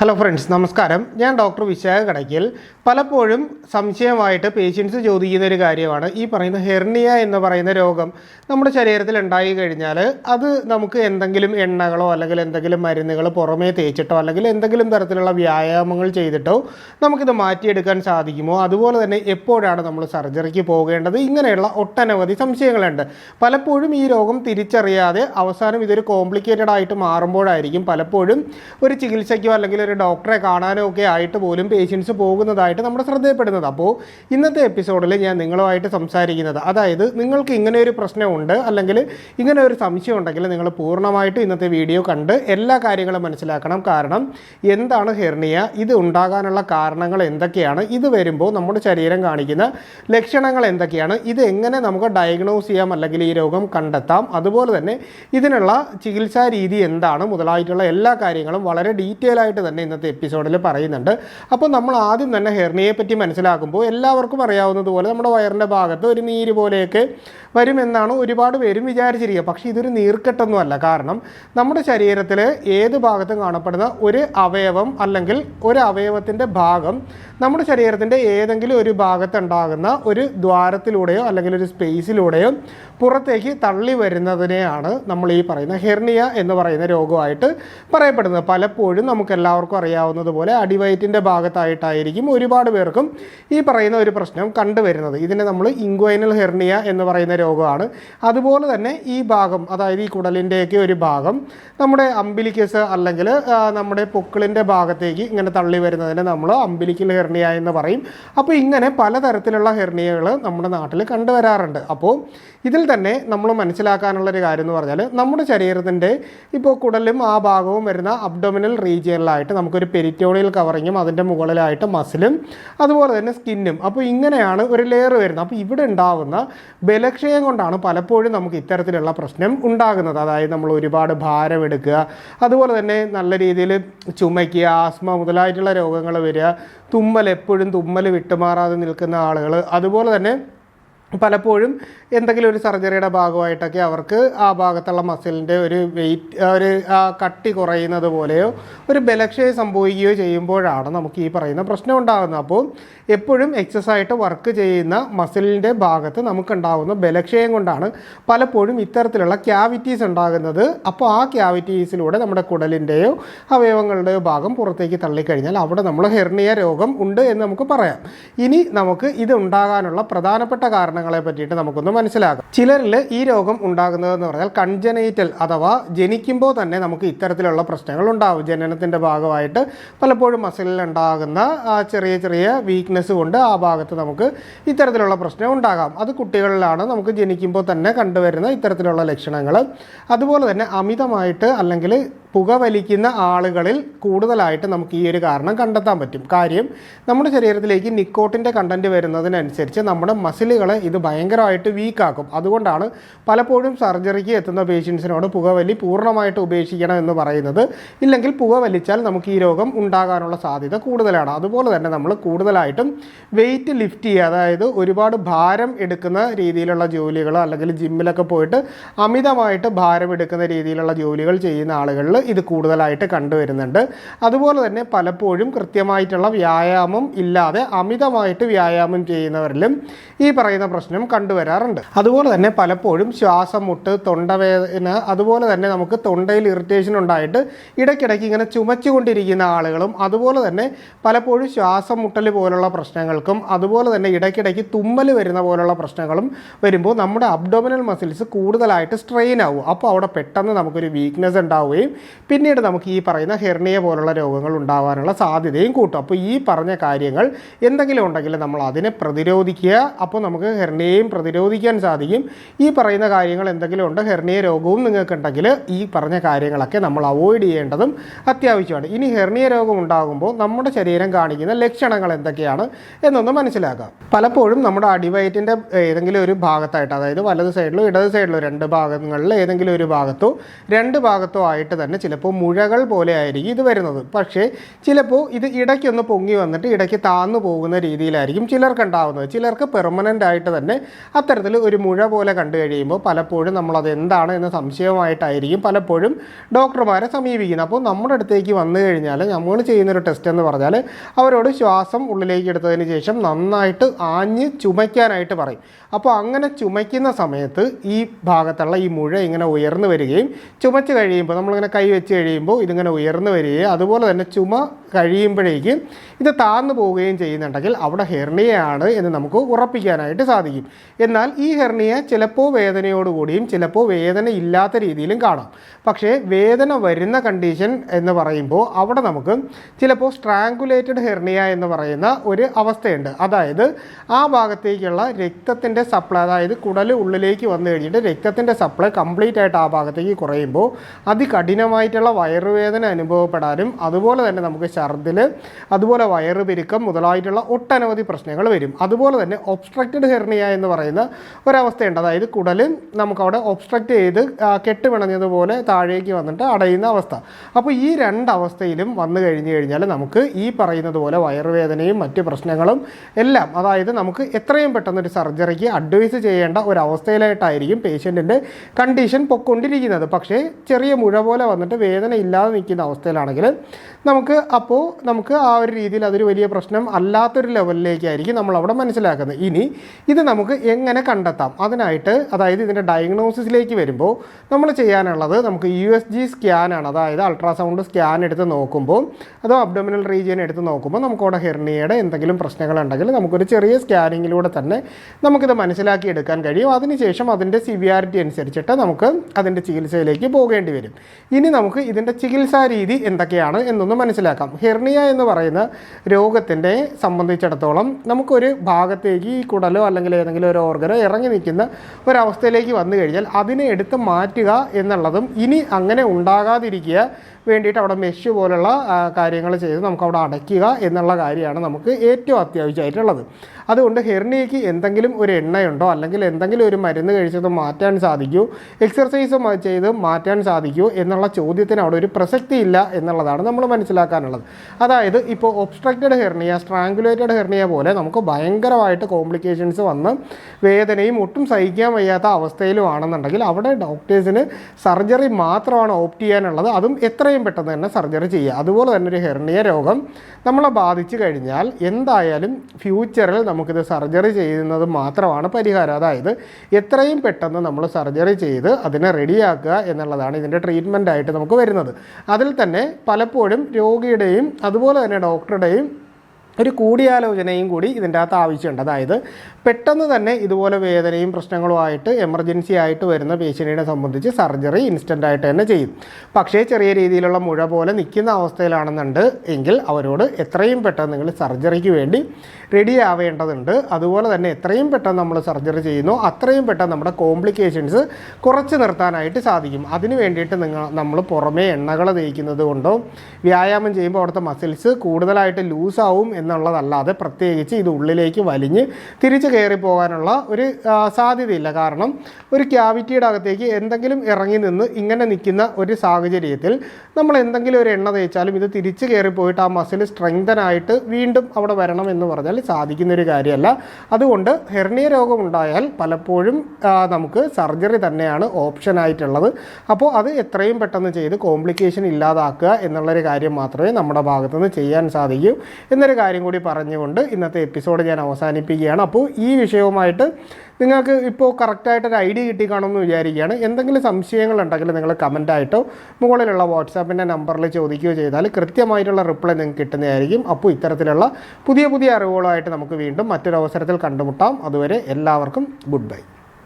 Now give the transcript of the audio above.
Hello friends നമസ്കാരം. ഞാൻ doctor Vishakha Kadakkal. പലപ്പോഴും സംശയമായിട്ട് പേഷ്യൻസ് ചോദിക്കുന്ന ഒരു കാര്യമാണ്. ഈ പറയുന്ന ഹെർണിയ എന്ന് പറയുന്ന രോഗം നമ്മുടെ ശരീരത്തിൽ ഉണ്ടായി കഴിഞ്ഞാൽ അത് നമുക്ക് എന്തെങ്കിലും എണ്ണകളോ അല്ലെങ്കിൽ എന്തെങ്കിലും മരുന്നുകൾ പുറമേ തേച്ചിട്ടോ അല്ലെങ്കിൽ എന്തെങ്കിലും തരത്തിലുള്ള വ്യായാമങ്ങൾ ചെയ്തിട്ടോ നമുക്കിത് മാറ്റിയെടുക്കാൻ സാധിക്കുമോ? അതുപോലെ തന്നെ എപ്പോഴാണ് നമ്മൾ സർജറിക്ക് പോകേണ്ടത്? ഇങ്ങനെയുള്ള ഒട്ടനവധി സംശയങ്ങളുണ്ട്. പലപ്പോഴും ഈ രോഗം തിരിച്ചറിയാതെ അവസാനം ഇതൊരു കോംപ്ലിക്കേറ്റഡ് ആയിട്ട് മാറുമ്പോഴായിരിക്കും പലപ്പോഴും ഒരു ചികിത്സയ്ക്കോ അല്ലെങ്കിൽ ഒരു ഡോക്ടറെ കാണാനോ ഒക്കെ ആയിട്ട് പോലും പേഷ്യൻസ് പോകുന്നതായിട്ട് നമ്മുടെ ശ്രദ്ധയപ്പെടുന്നത് അപ്പോൾ ഇന്നത്തെ എപ്പിസോഡിൽ ഞാൻ നിങ്ങളുമായിട്ട് സംസാരിക്കുന്നത് അതായത് നിങ്ങൾക്ക് ഇങ്ങനെ ഒരു പ്രശ്നമുണ്ട് അല്ലെങ്കിൽ ഇങ്ങനെ ഒരു സംശയം ഉണ്ടെങ്കിൽ നിങ്ങൾ പൂർണമായിട്ടും ഇന്നത്തെ വീഡിയോ കണ്ട് എല്ലാ കാര്യങ്ങളും മനസ്സിലാക്കണം. കാരണം എന്താണ് ഹെർണിയ? ഇത് ഉണ്ടാകാനുള്ള കാരണങ്ങൾ എന്തൊക്കെയാണ്? ഇത് വരുമ്പോൾ നമ്മുടെ ശരീരം കാണിക്കുന്ന ലക്ഷണങ്ങൾ എന്തൊക്കെയാണ്? ഇത് എങ്ങനെ നമുക്ക് ഡയഗ്നോസ് ചെയ്യാം അല്ലെങ്കിൽ ഈ രോഗം കണ്ടെത്താം? അതുപോലെ തന്നെ ഇതിനുള്ള ചികിത്സാ രീതി എന്താണ്? മുതലായിട്ടുള്ള എല്ലാ കാര്യങ്ങളും വളരെ ഡീറ്റെയിൽ ആയിട്ട് തന്നെ ഇന്നത്തെ എപ്പിസോഡിൽ പറയുന്നുണ്ട്. അപ്പോൾ നമ്മൾ ആദ്യം തന്നെ ഹെർണിയെ പറ്റി മനസ്സിലാക്കുമ്പോൾ എല്ലാവർക്കും അറിയാവുന്നതുപോലെ നമ്മുടെ വയറിന്റെ ഭാഗത്ത് ഒരു നീര് പോലെയൊക്കെ വരുമെന്നാണ് ഒരുപാട് പേരും വിചാരിച്ചിരിക്കുക. പക്ഷേ ഇതൊരു നീർക്കെട്ടൊന്നുമല്ല. കാരണം നമ്മുടെ ശരീരത്തിൽ ഏത് ഭാഗത്തും കാണപ്പെടുന്ന ഒരു അവയവം അല്ലെങ്കിൽ ഒരു അവയവത്തിന്റെ ഭാഗം നമ്മുടെ ശരീരത്തിന്റെ ഏതെങ്കിലും ഒരു ഭാഗത്തുണ്ടാകുന്ന ഒരു ദ്വാരത്തിലൂടെയോ അല്ലെങ്കിൽ ഒരു സ്പേസിലൂടെയോ പുറത്തേക്ക് തള്ളി വരുന്നതിനെയാണ് നമ്മൾ ഈ പറയുന്ന ഹെർണിയ എന്ന് പറയുന്ന രോഗമായിട്ട് പറയപ്പെടുന്നത്. പലപ്പോഴും നമുക്ക് എല്ലാവർക്കും അറിയാവുന്നതുപോലെ അടിവയറ്റിന്റെ ഭാഗത്തായിട്ടായിരിക്കും ഒരുപാട് പേർക്കും ഈ പറയുന്ന ഒരു പ്രശ്നം കണ്ടുവരുന്നത്. ഇതിനെ നമ്മൾ ഇൻക്വൈനൽ ഹെർണിയ എന്ന് പറയുന്ന രോഗമാണ്. അതുപോലെ തന്നെ ഈ ഭാഗം അതായത് ഈ കുടലിന്റെയൊക്കെ ഒരു ഭാഗം നമ്മുടെ അമ്പിലിക്കസ് അല്ലെങ്കിൽ നമ്മുടെ പൊക്കിളിന്റെ ഭാഗത്തേക്ക് ഇങ്ങനെ തള്ളി വരുന്നതിനെ നമ്മൾ അമ്പിലിക്കൽ ഹെർണിയ എന്ന് പറയും. അപ്പോൾ ഇങ്ങനെ പലതരത്തിലുള്ള ഹെർണിയകൾ നമ്മുടെ നാട്ടിൽ കണ്ടുവരാറുണ്ട്. അപ്പോൾ ഇതിൽ തന്നെ നമ്മൾ മനസ്സിലാക്കാനുള്ള ഒരു കാര്യം എന്ന് പറഞ്ഞാൽ നമ്മുടെ ശരീരത്തിന്റെ ഇപ്പോൾ കുടലും ആ ഭാഗവും വരുന്ന അബ്ഡോമിനൽ റീജിയനിലായിട്ട് നമുക്കൊരു പെരിറ്റോണിയൽ കവറിങ്ങും അതിന്റെ മുകളിലായിട്ട് മസിലും അതുപോലെ തന്നെ സ്കിന്നും. അപ്പോൾ ഇങ്ങനെയാണ് ഒരു ലെയർ വരുന്നത്. അപ്പോൾ ഇവിടെ ഉണ്ടാകുന്ന ബലക്ഷയം കൊണ്ടാണ് പലപ്പോഴും നമുക്ക് ഇത്തരത്തിലുള്ള പ്രശ്നം ഉണ്ടാകുന്നത്. അതായത് നമ്മൾ ഒരുപാട് ഭാരം എടുക്കുക അതുപോലെ തന്നെ നല്ല രീതിയിൽ ചുമയ്ക്കുക ആസ്മ മുതലായിട്ടുള്ള രോഗങ്ങൾ വരിക തുമ്മൽ എപ്പോഴും തുമ്മൽ വിട്ടുമാറാതെ നിൽക്കുന്ന ആളുകൾ അതുപോലെ തന്നെ പലപ്പോഴും എന്തെങ്കിലും ഒരു സർജറിയുടെ ഭാഗമായിട്ടൊക്കെ അവർക്ക് ആ ഭാഗത്തുള്ള മസിലിന്റെ ഒരു വെയിറ്റ് ഒരു കട്ടി കുറയുന്നത് പോലെയോ ഒരു ബലക്ഷയം സംഭവിക്കുകയോ ചെയ്യുമ്പോഴാണ് നമുക്ക് ഈ പറയുന്ന പ്രശ്നം ഉണ്ടാകുന്നത്. അപ്പോൾ എപ്പോഴും എക്സസ് ആയിട്ട് വർക്ക് ചെയ്യുന്ന മസിലിന്റെ ഭാഗത്ത് നമുക്കുണ്ടാകുന്ന ബലക്ഷയം കൊണ്ടാണ് പലപ്പോഴും ഇത്തരത്തിലുള്ള ക്യാവിറ്റീസ് ഉണ്ടാകുന്നത്. അപ്പോൾ ആ ക്യാവിറ്റീസിലൂടെ നമ്മുടെ കുടലിന്റെയോ അവയവങ്ങളുടെയോ ഭാഗം പുറത്തേക്ക് തള്ളിക്കഴിഞ്ഞാൽ അവിടെ നമ്മൾ ഹെർണിയ രോഗം ഉണ്ട് എന്ന് നമുക്ക് പറയാം. ഇനി നമുക്ക് ഇത് ഉണ്ടാകാനുള്ള പ്രധാനപ്പെട്ട കാരണങ്ങളെ പറ്റിയിട്ട് നമുക്കൊന്ന് മനസ്സിലാക്കാം. ചിലരിൽ ഈ രോഗം ഉണ്ടാകുന്നതെന്ന് പറഞ്ഞാൽ കൺജനൈറ്റൽ അഥവാ ജനിക്കുമ്പോൾ തന്നെ നമുക്ക് ഇത്തരത്തിലുള്ള പ്രശ്നങ്ങൾ ഉണ്ടാവും. ജനനത്തിന്റെ ഭാഗമായിട്ട് പലപ്പോഴും മസിലിൽ ഉണ്ടാകുന്ന ചെറിയ ചെറിയ വീക്ക്നെസ് കൊണ്ട് ആ ഭാഗത്ത് നമുക്ക് ഇത്തരത്തിലുള്ള പ്രശ്നം ഉണ്ടാകാം. അത് കുട്ടികളിലാണ് നമുക്ക് ജനിക്കുമ്പോൾ തന്നെ കണ്ടുവരുന്ന ഇത്തരത്തിലുള്ള ലക്ഷണങ്ങൾ അതുപോലെ തന്നെ അമിതമായിട്ട് അല്ലെങ്കിൽ പുക വലിക്കുന്ന ആളുകളിൽ കൂടുതലായിട്ട് നമുക്ക് ഈ ഒരു കാരണം കണ്ടെത്താൻ പറ്റും. കാര്യം നമ്മുടെ ശരീരത്തിലേക്ക് നിക്കോട്ടിന്റെ കണ്ടന്റ് വരുന്നതിനനുസരിച്ച് നമ്മുടെ മസിലുകളെ ഇത് ഭയങ്കരമായിട്ട് വീക്കാക്കും അതുകൊണ്ടാണ് പലപ്പോഴും സർജറിക്ക് എത്തുന്ന പേഷ്യൻസിനോട് പുകവലി പൂർണമായിട്ട് ഉപേക്ഷിക്കണം എന്ന് പറയുന്നത്. ഇല്ലെങ്കിൽ പുക വലിച്ചാൽ നമുക്ക് ഈ രോഗം ഉണ്ടാകാനുള്ള സാധ്യത കൂടുതലാണ്. അതുപോലെ തന്നെ നമ്മൾ കൂടുതലായിട്ടും വെയിറ്റ് ലിഫ്റ്റ് ചെയ്യുക അതായത് ഒരുപാട് ഭാരം എടുക്കുന്ന രീതിയിലുള്ള ജോലികൾ അല്ലെങ്കിൽ ജിമ്മിലൊക്കെ പോയിട്ട് അമിതമായിട്ട് ഭാരം എടുക്കുന്ന രീതിയിലുള്ള ജോലികൾ ചെയ്യുന്ന ആളുകളിൽ ഇത് കൂടുതലായിട്ട് കണ്ടുവരുന്നുണ്ട്. അതുപോലെ തന്നെ പലപ്പോഴും കൃത്യമായിട്ടുള്ള വ്യായാമം ഇല്ലാതെ അമിതമായിട്ട് വ്യായാമം ചെയ്യുന്നവരിലും ഈ പറയുന്ന പ്രശ്നം കണ്ടുവരാറുണ്ട്. അതുപോലെ തന്നെ പലപ്പോഴും ശ്വാസം മുട്ട് തൊണ്ടവേദന അതുപോലെ തന്നെ നമുക്ക് തൊണ്ടയിൽ ഇറിറ്റേഷൻ ഉണ്ടായിട്ട് ഇടയ്ക്കിടയ്ക്ക് ഇങ്ങനെ ചുമച്ചുകൊണ്ടിരിക്കുന്ന ആളുകളും അതുപോലെ തന്നെ പലപ്പോഴും ശ്വാസം മുട്ടൽ പോലുള്ള പ്രശ്നങ്ങൾക്കും അതുപോലെ തന്നെ ഇടയ്ക്കിടയ്ക്ക് തുമ്മൽ വരുന്ന പോലുള്ള പ്രശ്നങ്ങളും വരുമ്പോൾ നമ്മുടെ അബ്ഡോമിനൽ മസിൽസ് കൂടുതലായിട്ട് സ്ട്രെയിൻ ആവും. അപ്പോൾ അവിടെ പെട്ടെന്ന് നമുക്കൊരു വീക്ക്നെസ് ഉണ്ടാവുകയും പിന്നീട് നമുക്ക് ഈ പറയുന്ന ഹെർണിയ പോലുള്ള രോഗങ്ങൾ ഉണ്ടാവാനുള്ള സാധ്യതയും കൂട്ടും. അപ്പോൾ ഈ പറഞ്ഞ കാര്യങ്ങൾ എന്തെങ്കിലും ഉണ്ടെങ്കിൽ നമ്മൾ അതിനെ പ്രതിരോധിക്കുക. അപ്പോൾ നമുക്ക് ഹെർണിയയും പ്രതിരോധിക്കാൻ സാധിക്കും. ഈ പറയുന്ന കാര്യങ്ങൾ എന്തെങ്കിലും ഉണ്ട് ഹെർണിയ രോഗവും നിങ്ങൾക്കുണ്ടെങ്കിൽ ഈ പറഞ്ഞ കാര്യങ്ങളൊക്കെ നമ്മൾ അവോയ്ഡ് ചെയ്യേണ്ടതും അത്യാവശ്യമാണ്. ഇനി ഹെർണിയ രോഗം ഉണ്ടാകുമ്പോൾ നമ്മുടെ ശരീരം കാണിക്കുന്ന ലക്ഷണങ്ങൾ എന്തൊക്കെയാണ്? എന്നൊന്ന് മനസ്സിലാക്കാം. പലപ്പോഴും നമ്മുടെ അടിവയറ്റിന്റെ ഏതെങ്കിലും ഒരു ഭാഗത്തായിട്ട് അതായത് വലത് സൈഡിലോ ഇടത് സൈഡിലോ രണ്ട് ഭാഗങ്ങളിൽ ഏതെങ്കിലും ഒരു ഭാഗത്തോ രണ്ട് ഭാഗത്തോ ആയിട്ട് തന്നെ ചിലപ്പോൾ മുഴകൾ പോലെ ആയിരിക്കും ഇത് വരുന്നത്. പക്ഷേ ചിലപ്പോൾ ഇത് ഇടയ്ക്കൊന്ന് പൊങ്ങി വന്നിട്ട് ഇടയ്ക്ക് താന്നു പോകുന്ന രീതിയിലായിരിക്കും ചിലർക്ക് ഉണ്ടാവുന്നത്. ചിലർക്ക് പെർമനന്റ് ആയിട്ട് തന്നെ അത്തരത്തിൽ ഒരു മുഴ പോലെ കണ്ടു കഴിയുമ്പോൾ പലപ്പോഴും നമ്മളത് എന്താണ് എന്ന് സംശയമായിട്ടായിരിക്കും പലപ്പോഴും ഡോക്ടർമാരെ സമീപിക്കുന്നത്. അപ്പോൾ നമ്മുടെ അടുത്തേക്ക് വന്നു കഴിഞ്ഞാൽ നമ്മൾ ചെയ്യുന്നൊരു ടെസ്റ്റ് എന്ന് പറഞ്ഞാൽ അവരോട് ശ്വാസം ഉള്ളിലേക്ക് എടുത്തതിന് ശേഷം നന്നായിട്ട് ആഞ്ഞ് ചുമയ്ക്കാനായിട്ട് പറയും. അപ്പോൾ അങ്ങനെ ചുമയ്ക്കുന്ന സമയത്ത് ഈ ഭാഗത്തുള്ള ഈ മുഴ ഇങ്ങനെ ഉയർന്നു വരികയും ചുമച്ച് കഴിയുമ്പോൾ നമ്മളിങ്ങനെ കൈ വെച്ച് കഴിയുമ്പോൾ ഇതിങ്ങനെ ഉയർന്നു വരികയും അതുപോലെ തന്നെ ചുമ കഴിയുമ്പോഴേക്കും ഇത് താന്നു പോവുകയും ചെയ്യുന്നുണ്ടെങ്കിൽ അവിടെ ഹെർണിയയാണ് എന്ന് നമുക്ക് ഉറപ്പിക്കാനായിട്ട് സാധിക്കും. എന്നാൽ ഈ ഹെർണിയ ചിലപ്പോൾ വേദനയോടുകൂടിയും ചിലപ്പോൾ വേദന ഇല്ലാത്ത രീതിയിലും കാണാം. പക്ഷേ വേദന വരുന്ന കണ്ടീഷൻ എന്ന് പറയുമ്പോൾ അവിടെ നമുക്ക് ചിലപ്പോൾ സ്ട്രാങ്കുലേറ്റഡ് ഹെർണിയ എന്ന് പറയുന്ന ഒരു അവസ്ഥയുണ്ട്. അതായത് ആ ഭാഗത്തേക്കുള്ള രക്തത്തിന്റെ സപ്ലൈ അതായത് കുടൽ ഉള്ളിലേക്ക് വന്നു കഴിഞ്ഞിട്ട് രക്തത്തിന്റെ സപ്ലൈ കംപ്ലീറ്റ് ആയിട്ട് ആ ഭാഗത്തേക്ക് കുറയുമ്പോൾ അതികഠിനമായിട്ടുള്ള വയറുവേദന അനുഭവപ്പെടാനും അതുപോലെ തന്നെ നമുക്ക് ഛർദിൽ അതുപോലെ വയറുപെരുക്കം മുതലായിട്ടുള്ള ഒട്ടനവധി പ്രശ്നങ്ങൾ വരും. അതുപോലെ തന്നെ ഒബ്സ്ട്രക്റ്റഡ് ഹെർണിയ എന്ന് പറയുന്ന ഒരവസ്ഥയുണ്ട്. അതായത് കുടൽ നമുക്കവിടെ ഒബ്സ്ട്രക്റ്റ് ചെയ്ത് കെട്ടുപിണഞ്ഞതുപോലെ താഴേക്ക് വന്നിട്ട് അടയുന്ന അവസ്ഥ. അപ്പോൾ ഈ രണ്ട് അവസ്ഥയിലും വന്നു കഴിഞ്ഞു കഴിഞ്ഞാൽ നമുക്ക് ഈ പറയുന്നത് പോലെ വയറുവേദനയും മറ്റ് പ്രശ്നങ്ങളും എല്ലാം. അതായത് നമുക്ക് എത്രയും പെട്ടെന്ന് ഒരു സർജറിക്ക് അഡ്വൈസ് ചെയ്യേണ്ട ഒരു പേഷ്യന്റിന്റെ കണ്ടീഷൻ പൊക്കൊണ്ടിരിക്കുന്നത്. പക്ഷേ ചെറിയ മുഴ പോലെ വന്നിട്ട് വേദന ഇല്ലാതെ നിൽക്കുന്ന അവസ്ഥയിലാണെങ്കിൽ നമുക്ക് അപ്പോൾ നമുക്ക് ആ ഒരു രീതിയിൽ അതൊരു വലിയ പ്രശ്നം അല്ലാത്തൊരു ലെവലിലേക്കായിരിക്കും നമ്മൾ അവിടെ മനസ്സിലാക്കുന്നത്. ഇനി ഇത് നമുക്ക് എങ്ങനെ കണ്ടെത്താം? അതിനായിട്ട് അതായത് ഇതിന്റെ ഡയഗ്നോസിസിലേക്ക് വരുമ്പോൾ നമ്മൾ ചെയ്യാനുള്ളത് നമുക്ക് യു എസ് ജി സ്കാനാണ് അതായത് അൾട്രാസൗണ്ട് സ്കാൻ എടുത്ത് നോക്കുമ്പോൾ അതോ അബ്ഡോമിനൽ റീജിയൻ എടുത്ത് നോക്കുമ്പോൾ നമുക്ക് അവിടെ ഹെർണിയയുടെ എന്തെങ്കിലും പ്രശ്നങ്ങളുണ്ടെങ്കിൽ നമുക്കൊരു ചെറിയ സ്കാനിങ്ങിലൂടെ തന്നെ നമുക്കിത് മനസ്സിലാക്കി എടുക്കാൻ കഴിയും. അതിനുശേഷം അതിന്റെ സിവിയാരിറ്റി അനുസരിച്ചിട്ട് നമുക്ക് അതിന്റെ ചികിത്സയിലേക്ക് പോകേണ്ടി വരും. ഇനി നമുക്ക് ഇതിന്റെ ചികിത്സാ രീതി എന്തൊക്കെയാണ് എന്നൊന്ന് മനസ്സിലാക്കാം. ഹെർണിയ എന്ന് പറയുന്ന രോഗത്തിന്റെ സംബന്ധിച്ചിടത്തോളം നമുക്കൊരു ഭാഗത്തേക്ക് ഈ കുടലോ അല്ലെങ്കിൽ ഏതെങ്കിലും ഒരു ഓർഗനോ ഇറങ്ങി നിൽക്കുന്ന ഒരവസ്ഥയിലേക്ക് വന്നു കഴിഞ്ഞാൽ അതിനെ എടുത്ത് മാറ്റുക എന്നുള്ളതും ഇനി അങ്ങനെ ഉണ്ടാകാതിരിക്കുക വേണ്ടിയിട്ട് അവിടെ മെഷ് പോലുള്ള കാര്യങ്ങൾ ചെയ്ത് നമുക്ക് അവിടെ അടയ്ക്കുക എന്നുള്ള കാര്യമാണ് നമുക്ക് ഏറ്റവും അത്യാവശ്യമായിട്ടുള്ളത്. അതുകൊണ്ട് ഹെർണിയയ്ക്ക് എന്തെങ്കിലും ഒരു എണ്ണയുണ്ടോ അല്ലെങ്കിൽ എന്തെങ്കിലും ഒരു മരുന്ന് കഴിച്ചത് മാറ്റാൻ സാധിക്കൂ എക്സർസൈസ് ചെയ്ത് മാറ്റാൻ സാധിക്കൂ എന്നുള്ള ചോദ്യത്തിന് അവിടെ ഒരു പ്രസക്തി ഇല്ല എന്നുള്ളതാണ് നമ്മൾ മനസ്സിലാക്കാനുള്ളത്. അതായത് ഇപ്പോൾ ഒബ്സ്ട്രക്റ്റഡ് ഹെർണിയ സ്ട്രാങ്കുലേറ്റഡ് ഹെർണിയ പോലെ നമുക്ക് ഭയങ്കരമായിട്ട് കോംപ്ലിക്കേഷൻസ് വന്ന് വേദനയും ഒട്ടും സഹിക്കാൻ വയ്യാത്ത അവസ്ഥയിലുമാണെന്നുണ്ടെങ്കിൽ അവിടെ ഡോക്ടേഴ്സിന് സർജറി മാത്രമാണ് ഓപ്റ്റ് ചെയ്യാനുള്ളത്. അതും എത്രയും പെട്ടെന്ന് തന്നെ സർജറി ചെയ്യുക. അതുപോലെ തന്നെ ഒരു ഹെർണിയ രോഗം നമ്മളെ ബാധിച്ചു കഴിഞ്ഞാൽ എന്തായാലും ഫ്യൂച്ചറിൽ നമുക്കിത് സർജറി ചെയ്യുന്നത് മാത്രമാണ് പരിഹാരം. അതായത് എത്രയും പെട്ടെന്ന് നമ്മൾ സർജറി ചെയ്ത് അതിനെ റെഡിയാക്കുക എന്നുള്ളതാണ് ഇതിന്റെ ട്രീറ്റ്മെന്റ് ആയിട്ട് നമുക്ക് വരുന്നത്. അതിൽ തന്നെ പലപ്പോഴും രോഗിയുടെയും അതുപോലെ തന്നെ ഡോക്ടറുടെയും ഒരു കൂടിയാലോചനയും കൂടി ഇതിന്റെ അകത്ത് ആവശ്യമുണ്ട്. അതായത് പെട്ടെന്ന് തന്നെ ഇതുപോലെ വേദനയും പ്രശ്നങ്ങളുമായിട്ട് എമർജൻസി ആയിട്ട് വരുന്ന പേഷ്യന്റിനെ സംബന്ധിച്ച് സർജറി ഇൻസ്റ്റന്റ് ആയിട്ട് തന്നെ ചെയ്യും. പക്ഷേ ചെറിയ രീതിയിലുള്ള മുഴ പോലെ നിൽക്കുന്ന അവസ്ഥയിലാണെന്നുണ്ട് എങ്കിൽ അവരോട് എത്രയും പെട്ടെന്ന് നിങ്ങൾ സർജറിക്ക് വേണ്ടി റെഡി ആവേണ്ടതുണ്ട് അതുപോലെ തന്നെ എത്രയും പെട്ടെന്ന് നമ്മൾ സർജറി ചെയ്യുന്നു. അത്രയും പെട്ടെന്ന് നമ്മുടെ കോംപ്ലിക്കേഷൻസ് കുറച്ച് നിർത്താനായിട്ട് സാധിക്കും. അതിന് വേണ്ടിയിട്ട് നിങ്ങൾ നമ്മൾ പുറമേ എണ്ണകൾ തേക്കുന്നത് കൊണ്ടോ വ്യായാമം ചെയ്യുമ്പോൾ അവിടുത്തെ മസിൽസ് കൂടുതലായിട്ട് ലൂസാവും എന്നുള്ളതല്ലാതെ പ്രത്യേകിച്ച് ഇത് ഉള്ളിലേക്ക് വലിഞ്ഞ് തിരിച്ചു കയറി പോകാനുള്ള ഒരു സാധ്യതയില്ല. കാരണം ഒരു ക്യാവിറ്റിയുടെ അകത്തേക്ക് എന്തെങ്കിലും ഇറങ്ങി നിന്ന് ഇങ്ങനെ നിൽക്കുന്ന ഒരു സാഹചര്യത്തിൽ നമ്മൾ എന്തെങ്കിലും ഒരു എണ്ണ തേച്ചാലും ഇത് തിരിച്ചു കയറി പോയിട്ട് ആ മസിൽ സ്ട്രെങ്തനായിട്ട് വീണ്ടും അവിടെ വരണം എന്ന് പറഞ്ഞാൽ സാധിക്കുന്ന ഒരു കാര്യമല്ല. അതുകൊണ്ട് ഹെർണിയ രോഗം ഉണ്ടായാൽ പലപ്പോഴും നമുക്ക് സർജറി തന്നെയാണ് ഓപ്ഷൻ ആയിട്ടുള്ളത്. അപ്പോൾ അത് എത്രയും പെട്ടെന്ന് ചെയ്ത് കോംപ്ലിക്കേഷൻ ഇല്ലാതാക്കുക എന്നുള്ളൊരു കാര്യം മാത്രമേ നമ്മുടെ ഭാഗത്തുനിന്ന് ചെയ്യാൻ സാധിക്കൂ. എന്നൊരു കാര്യം കൂടി പറഞ്ഞുകൊണ്ട് ഇന്നത്തെ എപ്പിസോഡ് ഞാൻ അവസാനിപ്പിക്കുകയാണ്. അപ്പോൾ ഈ വിഷയവുമായിട്ട് നിങ്ങൾക്ക് ഇപ്പോൾ കറക്റ്റായിട്ടൊരു ഐഡിയ കിട്ടിക്കാണമെന്ന് വിചാരിക്കുകയാണ്. എന്തെങ്കിലും സംശയങ്ങളുണ്ടെങ്കിൽ നിങ്ങൾ കമന്റായിട്ടോ മുകളിലുള്ള വാട്സാപ്പിന്റെ നമ്പറിൽ ചോദിക്കുകയോ ചെയ്താൽ കൃത്യമായിട്ടുള്ള റിപ്ലൈ നിങ്ങൾക്ക് കിട്ടുന്നതായിരിക്കും. അപ്പോൾ ഇത്തരത്തിലുള്ള പുതിയ പുതിയ അറിവുകളുമായിട്ട് നമുക്ക് വീണ്ടും മറ്റൊരു അവസരത്തിൽ കണ്ടുമുട്ടാം. അതുവരെ എല്ലാവർക്കും ഗുഡ് ബൈ.